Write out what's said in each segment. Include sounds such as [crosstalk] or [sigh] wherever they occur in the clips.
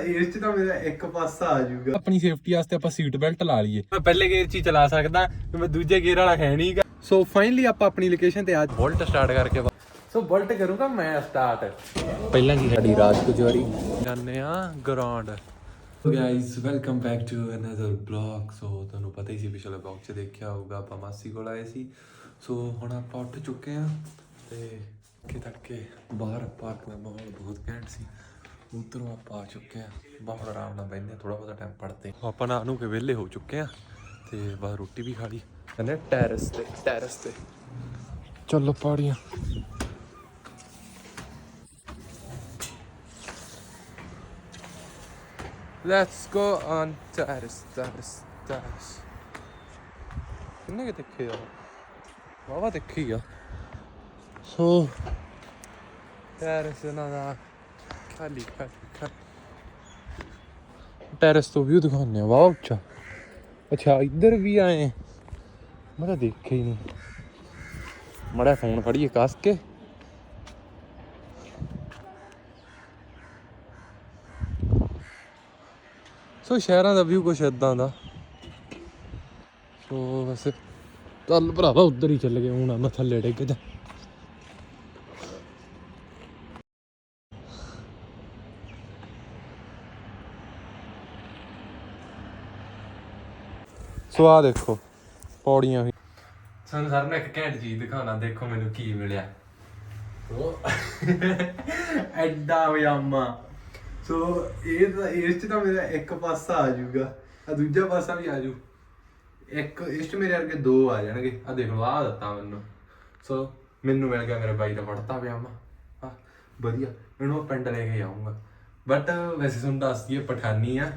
ਇਸ ਚ ਤਾਂ ਮੇਰਾ ਇੱਕ ਪਾਸਾ ਆ ਜਾਊਗਾ। ਆਪਣੀ ਸੇਫਟੀ ਵਾਸਤੇ ਆਪਾਂ ਸੀਟ ਬੈਲਟ ਲਾ ਲਈਏ। ਮੈਂ ਪਹਿਲੇ ਗੇਅਰ 'ਚ ਹੀ ਚਲਾ ਸਕਦਾ ਤੇ ਮੈਂ ਦੂਜੇ ਗੇਅਰ ਵਾਲਾ ਹੈ ਨਹੀਂਗਾ ਸੋ ਫਾਈਨਲੀ ਆਪਾਂ ਆਪਣੀ ਲੋਕੇਸ਼ਨ ਤੇ ਅੱਜ ਬੁਲਟ ਸਟਾਰਟ ਕਰਕੇ ਸੋ ਬੁਲਟ ਕਰੂੰਗਾ ਮੈਂ ਸਟਾਰਟ ਪਹਿਲਾਂ ਕੀ ਸਾਡੀ ਰਾਜ ਕੁਜਵਾਰੀ ਜਾਂਦੇ ਆ ground so guys welcome back to another blog so ਤੁਹਾਨੂੰ ਪਤਾ ਹੀ ਸੀ ਪਿਛਲੇ ਬਲੌਗ 'ਚ ਦੇਖਿਆ ਹੋਊਗਾ ਆਪਾਂ ਮਾਸੀ ਕੋਲ ਆਏ ਸੀ। ਸੋ ਹੁਣ ਆਪਾਂ ਉੱਠ ਚੁੱਕੇ ਆ ਤੇ ਕਿ ਤੜਕੇ ਬਾਹਰ ਪਾਰਕ ਦਾ ਮਾਹੌਲ ਬਹੁਤ ਘੈਂਟ ਸੀ। ਉਧਰੋਂ ਆਪਾਂ ਆ ਚੁੱਕੇ ਆ ਬਾਹਰ ਆਰਾਮ ਨਾਲ ਬੈਠੇ ਥੋੜਾ ਬਹੁਤਾ ਟਾਈਮ ਪੜਦੇ ਆਪਾਂ ਨਾ ਨੂੰ ਕੇ ਵਿਹਲੇ ਹੋ ਚੁੱਕੇ ਆ ਤੇ ਬਾਹਰ ਰੋਟੀ ਵੀ ਖਾ ਲਈ। ਕਹਿੰਦੇ ਟੈਰਸ ਤੇ ਟੈਰਸ ਤੇ। ਚੱਲੋ ਪਹਾੜੀਆਂ Let's go on terrace, terrace, terrace. ਕਿੰਨੇ ਕਿ ਦੇਖੇ ਆ? ਵਾਵਾ ਦੇਖੀ ਆ। ਸੋ ਟੈਰਸ ਨਾ ਦਾ ਖਾਲੀ ਖਾਲੀ ਖਾਲੀ ਟੈਰਸ ਤੋਂ ਵਿਊ ਦਿਖਾਉਂਦੇ ਆ ਵਾਹ ਉੱਚਾ ਅੱਛਾ, ਇੱਧਰ ਵੀ ਆਏ। ਮੈਂ ਤਾਂ ਦੇਖਿਆ ਹੀ ਨਹੀਂ। ਮੜਾ ਫੋਨ ਫੜੀਏ ਸੋ, ਸ਼ਹਿਰਾਂ ਦਾ ਵਿਊ ਕੁਛ ਇਦਾਂ ਦਾ। ਸੋ ਵੈਸੇ ਚੱਲ ਭਰਾਵਾ, ਉੱਧਰ ਹੀ ਚੱਲ ਗਏ, ਹੁਣ ਮੈਂ ਥੱਲੇ ਡਿੱਗ ਜਾ। ਸੋ ਆ ਦੇਖੋ, ਪੌੜੀਆਂ ਵੀ। ਸਾਨੂੰ ਸਰ ਮੈਂ ਇੱਕ ਘੈਂਟ ਚੀਜ਼ ਦਿਖਾਉਣਾ, ਦੇਖੋ ਮੈਨੂੰ ਕੀ ਮਿਲਿਆ। ਉਹ ਐਡਾ ਵਿਆਮਾ ਸੋ, ਇਹ ਤਾਂ ਇਸ ਚ ਤਾਂ ਮੇਰਾ ਇੱਕ ਪਾਸਾ ਆ ਜਾਊਗਾ ਆ ਦੂਜਾ ਪਾਸਾ ਵੀ ਆ ਜਾਊ। ਇੱਕ ਇਸ ਚ ਮੇਰੇ ਵਰਗੇ ਦੋ ਆ ਜਾਣਗੇ। ਆ ਦੇਖ ਲਓ ਆ ਦਿੱਤਾ ਮੈਨੂੰ। ਸੋ, ਮੈਨੂੰ ਮਿਲ ਗਿਆ ਮੇਰੇ ਬਾਈ ਦਾ ਫੜਤਾ ਵਿਆਮਾ ਆ ਵਧੀਆ। ਇਹਨੂੰ ਮੈਂ ਪਿੰਡ ਲੈ ਕੇ ਜਾਊਂਗਾ। ਬਟ, ਵੈਸੇ ਤੁਹਾਨੂੰ ਦੱਸ ਦਈਏ, ਪਠਾਨੀ ਆ।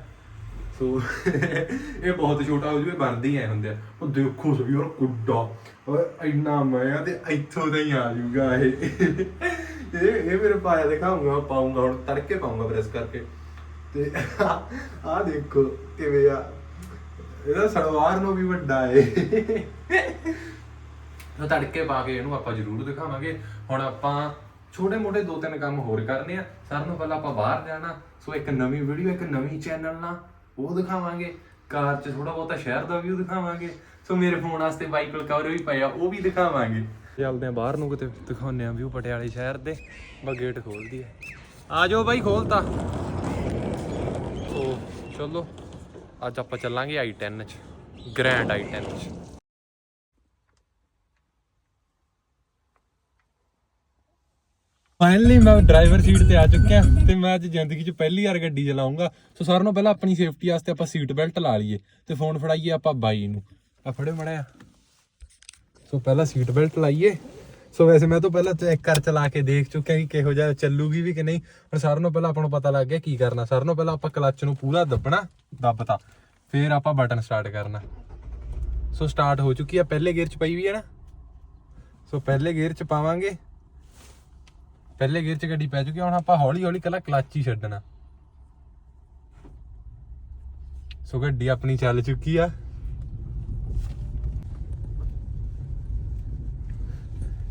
ਸੋ ਇਹ ਬਹੁਤ ਛੋਟਾ ਹੋ ਜੂ ਬਣਦੀ ਐ ਹੁੰਦੇ ਆ। ਉਹ ਦੇਖੋ ਸਭੀ ਯਾਰ ਕੁੱਡਾ। ਓਏ ਇੰਨਾ ਮੈਂ ਤੇ ਇੱਥੋਂ ਦਾ ਹੀ ਆ ਜਾਊਗਾ ਇਹ। ਇਹ ਇਹ ਮੇਰੇ ਪਾਇਆ ਦਿਖਾਉਂਗਾ ਪਾਉਂਗਾ ਹੁਣ, ਤੜਕੇ ਪਾਉਂਗਾ ਪ੍ਰੈਸ ਕਰਕੇ। ਤੇ ਆ ਦੇਖੋ ਕਿਵੇਂ ਆ। ਇਹਦਾ ਸਲਵਾਰ ਨੂੰ ਵੀ ਵੱਡਾ ਏ। ਉਹ ਤੜਕੇ ਪਾ ਕੇ ਇਹਨੂੰ ਆਪਾਂ ਜ਼ਰੂਰ ਦਿਖਾਵਾਂਗੇ। ਹੁਣ ਆਪਾਂ ਛੋਟੇ ਮੋਟੇ ਦੋ ਤਿੰਨ ਕੰਮ ਹੋਰ ਕਰਨੇ ਆ। ਸਾਰਿਆਂ ਨੂੰ ਪਹਿਲਾਂ ਆਪਾਂ ਬਾਹਰ ਜਾਣਾ। ਸੋ ਇੱਕ ਨਵੀਂ ਵੀਡੀਓ ਇੱਕ ਨਵੀਂ ਚੈਨਲ ਨਾਲ ਉਹ ਦਿਖਾਵਾਂਗੇ। ਕਾਰ 'ਚ ਥੋੜਾ ਬਹੁਤਾ ਸ਼ਹਿਰ ਦਾ ਵਿਊ ਦਿਖਾਵਾਂਗੇ। ਸੋ ਮੇਰੇ ਫੋਨ ਵਾਸਤੇ ਬਾਈਕ ਕਵਰ ਵੀ ਪਏ ਉਹ ਵੀ ਦਿਖਾਵਾਂਗੇ। ਚੱਲਦੇ ਆ ਬਾਹਰ ਨੂੰ ਕਿਤੇ, ਦਿਖਾਉਂਦੇ ਆ ਵਿਊ ਪਟਿਆਲੇ ਸ਼ਹਿਰ ਦੇ। ਬਾ ਗੇਟ ਖੋਲਦੀ ਹੈ। ਆ ਜਾਓ ਬਾਈ ਖੋਲਤਾ ਸੋ ਚਲੋ। ਅੱਜ ਆਪਾਂ ਚੱਲਾਂਗੇ i10 ਚ ਗ੍ਰੈਂਡ i10 ਚ। ਫਾਈਨਲੀ ਮੈਂ ਡਰਾਈਵਰ ਸੀਟ ਤੇ ਆ ਚੁੱਕਿਆ ਤੇ ਮੈਂ ਅੱਜ ਜ਼ਿੰਦਗੀ 'ਚ ਪਹਿਲੀ ਵਾਰ ਗੱਡੀ ਚਲਾਉਂਗਾ ਸੋ ਸਾਰਿਆਂ ਨੂੰ ਪਹਿਲਾਂ ਆਪਣੀ ਸੇਫਟੀ ਵਾਸਤੇ ਆਪਾਂ ਸੀਟ ਬੈਲਟ ਲਾ ਲਈਏ ਤੇ ਫੋਨ ਫੜਾਈਏ ਆਪਾਂ ਬਾਈ ਨੂੰ। ਆ ਫੜੇ ਮੜਿਆ ਸੋ ਪਹਿਲਾਂ ਸੀਟ ਬੈਲਟ ਲਾਈਏ। ਸੋ ਵੈਸੇ ਮੈਂ ਤਾਂ ਪਹਿਲਾਂ ਚੈੱਕ ਕਰ ਚਲਾ ਕੇ ਦੇਖ ਚੁੱਕਿਆ ਕਿ ਕਿਹੋ ਜਿਹਾ ਚੱਲੂਗੀ ਵੀ ਕਿ ਨਹੀਂ। ਹੁਣ ਸਾਰਿਆਂ ਨੂੰ ਪਹਿਲਾਂ ਆਪਾਂ ਨੂੰ ਪਤਾ ਲੱਗ ਗਿਆ ਕੀ ਕਰਨਾ। ਸਾਰਿਆਂ ਨੂੰ ਪਹਿਲਾਂ ਆਪਾਂ ਕਲੱਚ ਨੂੰ ਪੂਰਾ ਦੱਬਣਾ, ਦੱਬਤਾ। ਫਿਰ ਆਪਾਂ ਬਟਨ ਸਟਾਰਟ ਕਰਨਾ। ਸੋ ਸਟਾਰਟ ਹੋ ਚੁੱਕੀ ਆ। ਪਹਿਲੇ ਗੇਅਰ 'ਚ ਪਈ ਵੀ ਹੈ ਨਾ। ਸੋ ਪਹਿਲੇ ਗੇਅਰ 'ਚ ਪਾਵਾਂਗੇ। ਪਹਿਲੇ ਗੇਅਰ 'ਚ ਗੱਡੀ ਪੈ ਚੁੱਕੀ ਹੁਣ ਆਪਾਂ ਹੌਲੀ ਹੌਲੀ ਕੱਲਾ ਕਲੱਚ ਹੀ ਛੱਡਣਾ। ਸੋ ਗੱਡੀ ਆਪਣੀ ਚੱਲ ਚੁੱਕੀ ਆ।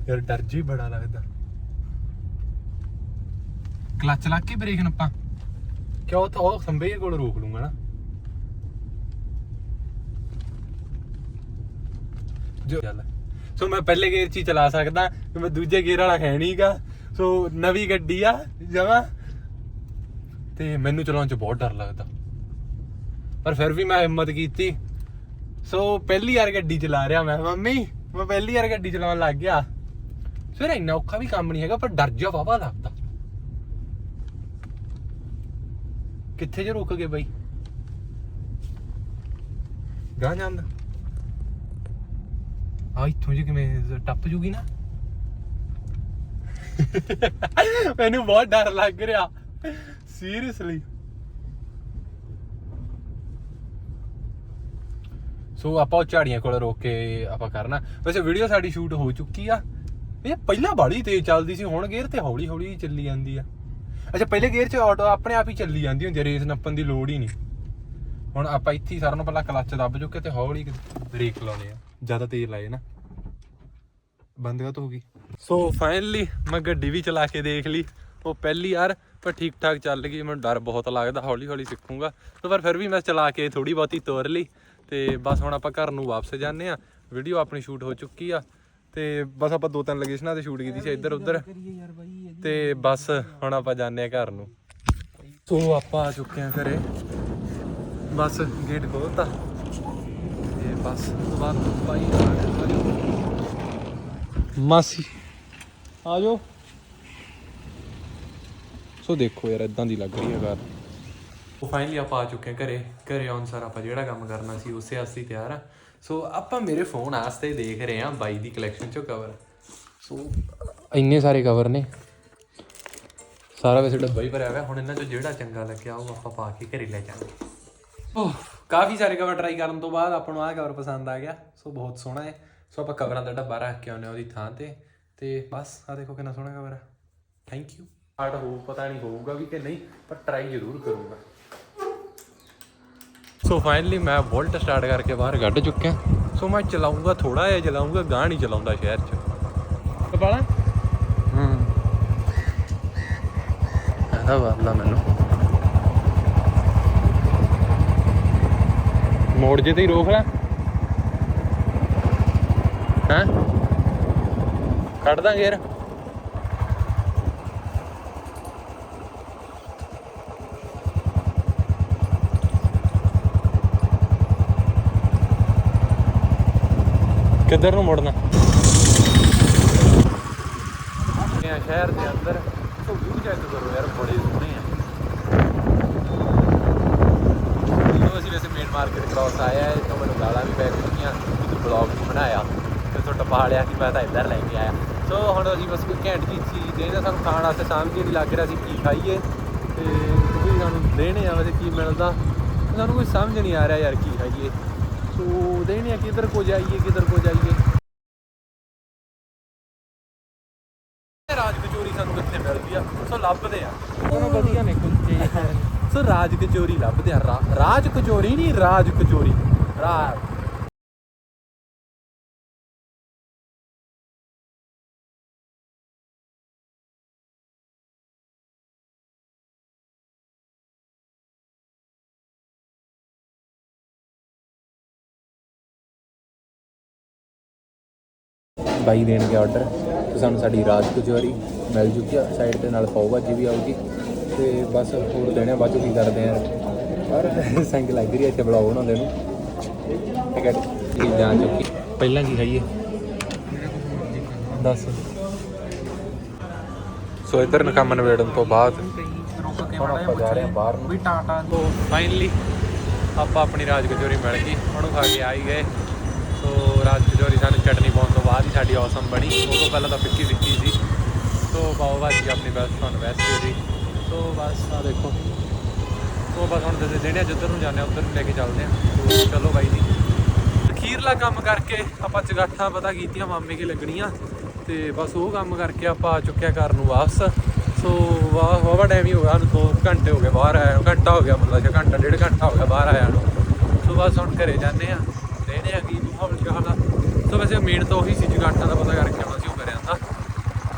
ਯਾਰ ਡਰ ਜੀ ਬੜਾ ਲੱਗਦਾ। ਕਲੱਚ ਲਾ ਕੇ ਬ੍ਰੇਕ ਨੱਪਾਂ ਕਿਉਂ ਤਾਂ ਉਹ ਖੰਭੇ ਕੋਲ ਰੋਕ ਲੂੰਗਾ ਨਾ। ਜੋ ਚੱਲ। ਸੋ ਮੈਂ ਪਹਿਲੇ ਗੇਅਰ 'ਚ ਹੀ ਚਲਾ ਸਕਦਾ ਤੇ ਮੈਂ ਦੂਜੇ ਗੇਅਰ ਵਾਲਾ ਹੈ ਨਹੀਂਗਾ ਸੋ ਨਵੀਂ ਗੱਡੀ ਆ, ਜਮਾ। ਤੇ ਮੈਨੂੰ ਚਲਾਉਣ 'ਚ ਬਹੁਤ ਡਰ ਲੱਗਦਾ। ਪਰ ਫਿਰ ਵੀ ਮੈਂ ਹਿੰਮਤ ਕੀਤੀ। ਸੋ ਪਹਿਲੀ ਵਾਰ ਗੱਡੀ ਚਲਾ ਰਿਹਾ ਮੈਂ, ਮੰਮੀ, ਮੈਂ ਪਹਿਲੀ ਵਾਰ ਗੱਡੀ ਚਲਾਉਣ ਲੱਗ ਗਿਆ। ਫਿਰ ਇੰਨਾ ਔਖਾ ਵੀ ਕੰਮ ਨਹੀਂ ਹੈਗਾ, ਪਰ ਡਰ ਜਾ ਵਾਵਾ ਲੱਗਦਾ। ਕਿੱਥੇ ਜੇ ਰੁਕ ਗਏ ਬਾਈ? ਗਾਂ ਜਾਂਦਾ ਆ ਇੱਥੋਂ ਜੇ ਕਿਵੇਂ ਟੱਪ ਜੂਗੀ ਨਾ। ਮੈਨੂੰ ਬਹੁਤ ਡਰ ਲੱਗ ਰਿਹਾ। ਸੀਰੀਅਸਲੀ ਸੋ ਆਪਾਂ ਉਹ ਝਾੜੀਆਂ ਕੋਲ ਰੋਕ ਕੇ ਆਪਾਂ ਕਰਨਾ। ਵੈਸੇ ਵੀਡੀਓ ਸਾਡੀ ਸ਼ੂਟ ਹੋ ਚੁੱਕੀ ਆ। ਇਹ ਪਹਿਲਾਂ ਬਾੜੀ ਤੇਜ਼ ਚੱਲਦੀ ਸੀ, ਹੁਣ ਗੇਅਰ ਤੇ ਹੌਲੀ ਹੌਲੀ ਚੱਲੀ ਜਾਂਦੀ ਆ। ਅੱਛਾ, ਪਹਿਲੇ ਗੇਅਰ 'ਚ ਆਟੋ ਆਪਣੇ ਆਪ ਹੀ ਚੱਲੀ ਜਾਂਦੀ ਹੁੰਦੀ ਆ ਰੇਸ ਨੱਪਣ ਦੀ ਲੋੜ ਹੀ ਨਹੀਂ। ਹੁਣ ਆਪਾਂ ਇੱਥੇ ਸਾਰਿਆਂ ਨੂੰ ਪਹਿਲਾਂ ਕਲੱਚ ਦੱਬ ਚੁੱਕੇ ਤੇ ਹੌਲੀ ਬ੍ਰੇਕ ਲਾਉਣੇ ਆ। ਜ਼ਿਆਦਾ ਤੇਜ਼ ਲਾਏ ਨਾ। ਬੰਦ ਕਾ ਹੋ ਗਈ? ਸੋ ਫਾਈਨਲੀ ਮੈਂ ਗੱਡੀ ਵੀ ਚਲਾ ਕੇ ਦੇਖ ਲਈ। ਉਹ ਪਹਿਲੀ ਯਾਰ, ਪਰ ਠੀਕ ਠਾਕ ਚੱਲ ਗਈ। ਮੈਨੂੰ ਡਰ ਬਹੁਤ ਲੱਗਦਾ ਹੌਲੀ ਹੌਲੀ ਸਿੱਖੂਗਾ। ਤੇ ਪਰ ਫਿਰ ਵੀ ਮੈਂ ਚਲਾ ਕੇ ਥੋੜੀ ਬਹੁਤੀ ਤੋਰ ਲਈ। ਤੇ ਬਸ ਹੁਣ ਆਪਾਂ ਘਰ ਨੂੰ ਵਾਪਸ ਜਾਂਦੇ ਆ ਵੀਡੀਓ ਆਪਣੀ ਸ਼ੂਟ ਹੋ ਚੁੱਕੀ ਆ। ਤੇ ਬਸ ਆਪਾਂ ਦੋ ਤਿੰਨ ਲੋਕੇਸ਼ਨਾਂ ਤੇ ਸ਼ੂਟ ਕੀਤੀ ਸੀ ਇੱਧਰ ਉੱਧਰ ਤੇ ਬਸ ਹੁਣ ਆਪਾਂ ਜਾਂਦੇ ਆ ਘਰ ਨੂੰ। ਸੋ ਆਪਾਂ ਆ ਚੁੱਕੇ ਆ ਘਰੇ। ਬਸ ਗੇਟ ਖੋਲਤਾ। ਤੇ ਬਸ ਉਸ ਤੋਂ ਬਾਅਦ ਬਾਈ ਆ ਜਾਓ ਮਾਸੀ। ਆ ਜਾਓ। ਸੋ ਦੇਖੋ ਯਾਰ ਇਦਾਂ ਦੀ ਲੱਗ ਰਹੀ ਹੈ ਕਾਰ। ਉਹ ਫਾਈਨਲੀ ਆਪਾਂ ਆ ਚੁੱਕੇ ਹਾਂ ਘਰੇ। ਘਰੇ ਆਉਣ ਸਾਰ ਆਪਾਂ ਜਿਹੜਾ ਕੰਮ ਕਰਨਾ ਸੀ ਉਸੇ ਆਸਤੇ ਹੀ ਤਿਆਰ ਆ। ਸੋ ਆਪਾਂ ਮੇਰੇ ਫੋਨ ਆਸਤੇ ਦੇਖ ਰਹੇ ਹਾਂ ਬਾਈ ਦੀ ਕਲੈਕਸ਼ਨ ਚੋਂ ਕਵਰ ਸੋ ਇੰਨੇ ਸਾਰੇ ਕਵਰ ਨੇ। ਸਾਰਾ ਵੈਸੇ ਡੱਬਾ ਹੀ ਭਰਿਆ ਹੋਇਆ। ਹੁਣ ਇਹਨਾਂ ਚੋਂ ਜਿਹੜਾ ਚੰਗਾ ਲੱਗਿਆ ਉਹ ਆਪਾਂ ਪਾ ਕੇ ਘਰੇ ਲੈ ਜਾਵਾਂਗੇ। ਓਹ ਕਾਫੀ ਸਾਰੇ ਕਵਰ ਟਰਾਈ ਕਰਨ ਤੋਂ ਬਾਅਦ ਆਪਾਂ ਨੂੰ ਆਹ ਕਵਰ ਪਸੰਦ ਆ ਗਿਆ। ਸੋ ਬਹੁਤ ਸੋਹਣਾ ਹੈ। ਸੋ ਆਪਾਂ ਕਵਰਾਂ ਦਾ ਡੱਬਾ ਰੱਖ ਕੇ ਆਉਂਦੇ ਹਾਂ ਉਹਦੀ ਥਾਂ ਤੇ ਤੇ ਬਸ ਆ ਦੇਖੋ ਕਿੰਨਾ ਸੋਹਣਾ ਕਵਰ ਹੈ ਥੈਂਕ ਯੂ ਹਾਰਡ ਹੋਊ ਪਤਾ ਨਹੀਂ ਹੋਊਗਾ ਵੀ ਕਿ ਨਹੀਂ ਪਰ ਟਰਾਈ ਜ਼ਰੂਰ ਕਰੂੰਗਾ। ਸੋ ਫਾਈਨਲੀ ਮੈਂ ਵੋਲਟ ਸਟਾਰਟ ਕਰਕੇ ਬਾਹਰ ਕੱਢ ਚੁੱਕਿਆ। ਸੋ ਮੈਂ ਚਲਾਉਂਗਾ ਥੋੜਾ ਜਿਹਾ ਚਲਾਉਂਗਾ ਗਾਂ ਨਹੀਂ ਚਲਾਉਂਦਾ ਸ਼ਹਿਰ 'ਚ। ਕਪਾਲਾ? ਹੂੰ। ਇਹਦਾ ਵਾਲਾ ਮੈਨੂੰ। ਮੋੜ ਜੇ ਤੇ ਹੀ ਰੋਕ ਲੈ। ਹੈਂ? ਕੱਢ ਦਾਂਗੇ ਯਾਰ। ਕਿੱਧਰ ਨੂੰ ਮੁੜਨਾ? ਇਹ ਸ਼ਹਿਰ ਦੇ ਅੰਦਰ ਸੋ ਵਿਊ ਚੈੱਕ ਕਰੋ ਯਾਰ, ਬੜੇ ਸੋਹਣੇ ਆ। ਜਦੋਂ ਅਸੀਂ ਵੈਸੇ ਮੇਨ ਮਾਰਕੀਟ ਕ੍ਰਾਸ ਆਇਆ ਹੈ ਤਾਂ ਮੈਨੂੰ ਗਾਲਾਂ ਵੀ ਪੈ ਚੁੱਕੀਆਂ ਕਿ ਤੂੰ ਬਲੌਗ ਬਣਾਇਆ। ਤੇ ਤੁਹਾਡਾ ਪਹਾੜਿਆ ਕਿ ਮੈਂ ਤਾਂ ਇੱਧਰ ਲੈ ਕੇ ਆਇਆ। ਸੋ ਹੁਣ ਅਸੀਂ ਬਸ ਕੋਈ ਘੈਂਟ ਜੀ ਚੀਜ਼ ਦੇ ਤਾਂ ਸਾਨੂੰ ਖਾਣ ਵਾਸਤੇ ਸਮਝ ਨਹੀਂ ਲੱਗ ਰਿਹਾ ਸੀ ਕੀ ਖਾਈਏ। ਤੇ ਕੋਈ ਸਾਨੂੰ ਦੇਣੇ ਆ ਵੈਸੇ ਕੀ ਮਿਲਦਾ। ਸਾਨੂੰ ਕੋਈ ਸਮਝ ਨਹੀਂ ਆ ਰਿਹਾ ਯਾਰ ਕੀ ਖਾਈਏ। ਸੋ ਦੇਣੇ ਆ ਕਿੱਧਰ ਕੋ ਜਾਈਏ ਕਿੱਧਰ ਕੋ ਜਾਈਏ। ਰਾਜ ਕਚੋਰੀ ਸਾਨੂੰ ਕਿੱਥੇ ਮਿਲਦੀ ਆ? ਸੋ ਲੱਭਦੇ ਆ। ਦੋਨੋਂ ਵਧੀਆ ਨੇ ਕੁਲਚੇ। ਸੋ ਰਾਜ ਕਚੋਰੀ ਲੱਭਦੇ ਆ। ਰਾਜ ਕਚੋਰੀ ਨਹੀਂ ਰਾਜ ਕਚੋਰੀ। ਰਾਜ ਬਾਈ ਦੇਣਗੇ ਆਰਡਰ ਤੇ ਸਾਨੂੰ ਸਾਡੀ ਰਾਜ ਕਚੋਰੀ ਮਿਲ ਚੁੱਕੀ ਆ ਸਾਈਡ ਤੇ ਨਾਲ ਪਾਓ ਭਾਜੀ ਵੀ ਆਊਗੀ। ਤੇ ਬਸ ਹੋਰ ਦੇਣੇ ਆ, ਬਾਅਦ ਚੋਂ ਕੀ ਕਰਦੇ ਆ? ਪਰ [laughs] ਸੰਗ ਲੱਗ ਰਹੀ ਹੈ ਇੱਥੇ ਬਲੌਗ ਬਣਾਉਂਦੇ ਨੂੰ। ਠੀਕ ਹੈ ਇਹ ਜਾਣ ਚੁੱਕੀ। ਪਹਿਲਾਂ ਕੀ ਖਾਈਏ? ਦੱਸ। ਸੋ ਇਧਰ ਨਾ ਕੰਮ ਨਵੇੜਨ ਤੋਂ ਬਾਅਦ ਰੁਕ ਕੇ ਹੁਣ ਆਪਾਂ ਜਾ ਰਹੇ ਬਾਹਰ ਨੂੰ। ਵੀ ਟਾਟਾ ਸੋ ਫਾਈਨਲੀ ਆਪਾਂ ਆਪਣੀ ਰਾਜ ਕਚੋਰੀ ਮਿਲ ਗਈ। ਉਹਨੂੰ ਖਾ ਕੇ ਆ ਹੀ ਗਏ। ਰਾਜ ਕਚੋਰੀ ਸਾਨੂੰ ਚਟਨੀ ਪਾਉਣ ਤੋਂ ਬਾਅਦ ਹੀ ਸਾਡੀ ਔਸਮ ਬਣੀ। ਉਹ ਤੋਂ ਪਹਿਲਾਂ ਤਾਂ ਫਿੱਕੀ ਫਿੱਕੀ ਸੀ। ਸੋ ਪਾਓ ਭਾਜੀ ਆਪਣੀ ਬੈਸਟ ਤੁਹਾਨੂੰ ਬੈਸਟ ਸੀ ਸੋ ਬਸ ਆ ਦੇਖੋ। ਸੋ ਬਸ ਹੁਣ ਦੇ ਦੇਣੇ ਜਿੱਧਰ ਨੂੰ ਜਾਂਦੇ ਆ, ਉੱਧਰ ਨੂੰ ਲੈ ਕੇ ਚੱਲਦੇ ਆ। ਸੋ ਚਲੋ ਬਾਈ ਜੀ। ਅਖੀਰਲਾ ਕੰਮ ਕਰਕੇ ਆਪਾਂ ਚਗਾਠਾਂ ਪਤਾ ਕੀਤੀਆਂ, ਮਾਮੇ ਕੀ ਲੱਗਣੀਆਂ। ਤੇ ਬਸ ਉਹ ਕੰਮ ਕਰਕੇ ਆਪਾਂ ਆ ਚੁੱਕਿਆ ਘਰ ਨੂੰ ਵਾਪਸ। ਸੋ ਵਾਹ ਵਾਵਾ ਟਾਈਮ ਹੀ ਹੋ ਗਿਆ ਸਾਨੂੰ। 2 ਘੰਟੇ ਹੋ ਗਏ ਬਾਹਰ ਆਇਆ ਘੰਟਾ ਹੋ ਗਿਆ, ਮਤਲਬ ਜੇ ਘੰਟਾ, ਡੇਢ ਘੰਟਾ ਹੋ ਗਿਆ ਬਾਹਰ ਆਇਆ ਨੂੰ। ਸੋ ਬਸ ਹੁਣ ਘਰੇ ਜਾਂਦੇ ਆ। ਦੇਖਦੇ ਆ ਕੀ ਮਾਹੌਲ ਦਾ ਸੋ ਵੈਸੇ ਮੇਨ ਤਾਂ ਉਹੀ ਸੀ, ਜਗਾਟਾਂ ਦਾ ਪਤਾ ਕਰਕੇ ਆਉਣਾ ਸੀ, ਉਹ ਕਰਿਆ ਤਾਂ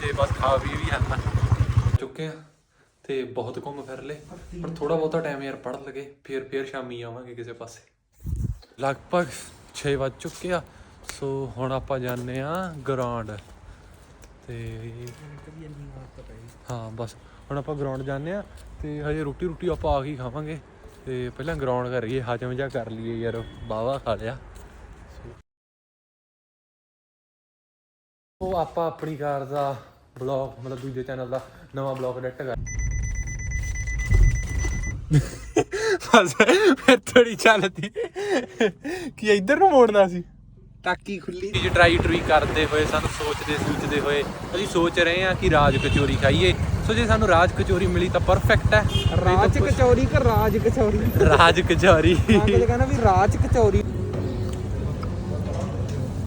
ਤੇ ਬਸ ਖਾ ਵੀ ਵੀ ਆਣਾ ਚੁੱਕੇ ਆ ਤੇ ਬਹੁਤ ਘੁੰਮ ਫਿਰ ਲਏ। ਪਰ ਥੋੜਾ ਬਹੁਤਾ ਟਾਈਮ ਯਾਰ ਪੜ ਲਗੇ, ਫਿਰ ਫਿਰ ਸ਼ਾਮੀ ਆਵਾਂਗੇ ਕਿਸੇ ਪਾਸੇ। ਲਗਭਗ 6 ਵੱਜ ਚੁੱਕੇ ਆ। ਸੋ ਹੁਣ ਆਪਾਂ ਜਾਂਦੇ ਆ ਗਰਾਊਂਡ ਤੇ ਹਾਂ, ਬਸ। ਹੁਣ ਆਪਾਂ ਗਰਾਊਂਡ ਜਾਂਦੇ ਆ ਤੇ ਹਜੇ ਰੋਟੀ ਰੋਟੀ ਆਪਾਂ ਆ ਕੇ ਖਾਵਾਂਗੇ। ਤੇ ਪਹਿਲਾਂ ਗਰਾਊਂਡ ਕਰੀਏ, ਹਾਜ਼ਮ ਜਾ ਕਰ ਲਈਏ ਯਾਰ ਬਾਵਾ ਖਾ ਲਿਆ। ਉਹ ਆਪਾਂ ਆਪਣੀ ਕਾਰ ਦਾ ਬਲੌਗ ਮਤਲਬ ਦੂਜੇ ਚੈਨਲ ਦਾ ਨਵਾਂ ਬਲੌਗ ਐਡਿਟ ਕਰ ਬਸ ਫਿਰ ਥੋੜੀ ਚੱਲਦੀ ਕੀ ਇੱਧਰ ਨੂੰ ਮੋੜਨਾ ਸੀ? ਟਾਕੀ ਖੁੱਲੀ। ਚੀਜ਼ ਟਰਾਈ ਟਰੂਈ ਕਰਦੇ ਹੋਏ ਸਾਨੂੰ ਸੋਚਦੇ ਸੋਚਦੇ ਹੋਏ ਅਸੀਂ ਸੋਚ ਰਹੇ ਹਾਂ ਕਿ ਰਾਜ ਕਚੋਰੀ ਖਾਈਏ। ਸੋ ਜੇ ਸਾਨੂੰ ਰਾਜ ਕਚੋਰੀ ਮਿਲੀ ਤਾਂ ਪਰਫੈਕਟ ਹੈ। ਨਹੀਂ ਤਾਂ ਰਾਜ ਕੁਛ- ਕਚੌਰੀ ਕਿ ਰਾਜ ਕਚੌਰੀ? ਰਾਜ ਕਚੋਰੀ। ਕਹਿੰਦਾ ਵੀ ਰਾਜ ਕਚੌਰੀ।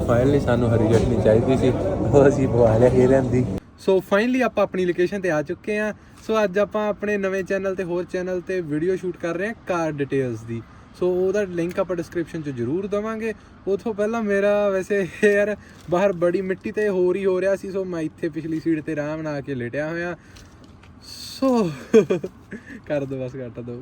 ਫਾਈਨਲੀ ਸਾਨੂੰ ਹਰੀ ਚਟਨੀ ਚਾਹੀਦੀ ਸੀ। ਉਹ ਅਸੀਂ ਪਵਾ ਲਿਆ ਇਹ ਲੈਂਦੀ ਸੋ ਫਾਈਨਲੀ ਆਪਾਂ ਆਪਣੀ ਲੋਕੇਸ਼ਨ ਤੇ ਆ ਚੁੱਕੇ ਆ ਸੋ ਅੱਜ ਆਪਾਂ ਆਪਣੇ ਨਵੇਂ ਚੈਨਲ ਤੇ, ਹੋਰ ਚੈਨਲ ਤੇ ਵੀਡੀਓ ਸ਼ੂਟ ਕਰ ਰਹੇ ਹਾਂ ਕਾਰ ਡਿਟੇਲਸ ਦੀ। ਸੋ ਉਹਦਾ ਲਿੰਕ ਆਪਾਂ ਡਿਸਕ੍ਰਿਪਸ਼ਨ 'ਚ ਜ਼ਰੂਰ ਦਵਾਂਗੇ। ਉਥੋਂ ਪਹਿਲਾਂ ਮੇਰਾ ਵੈਸੇ ਯਾਰ ਬਾਹਰ ਬੜੀ ਮਿੱਟੀ ਤੇ ਹੋਰ ਹੀ ਹੋ ਰਿਹਾ ਸੀ। ਸੋ ਮੈਂ ਇੱਥੇ ਪਿਛਲੀ ਸੀਟ ਤੇ ਆਰਾਮ ਨਾਲ ਆ ਕੇ ਲੇਟਿਆ ਹੋਇਆ। ਸੋ [laughs] ਕਰ ਦੋ ਬਸ ਕੱਟ ਦੋ।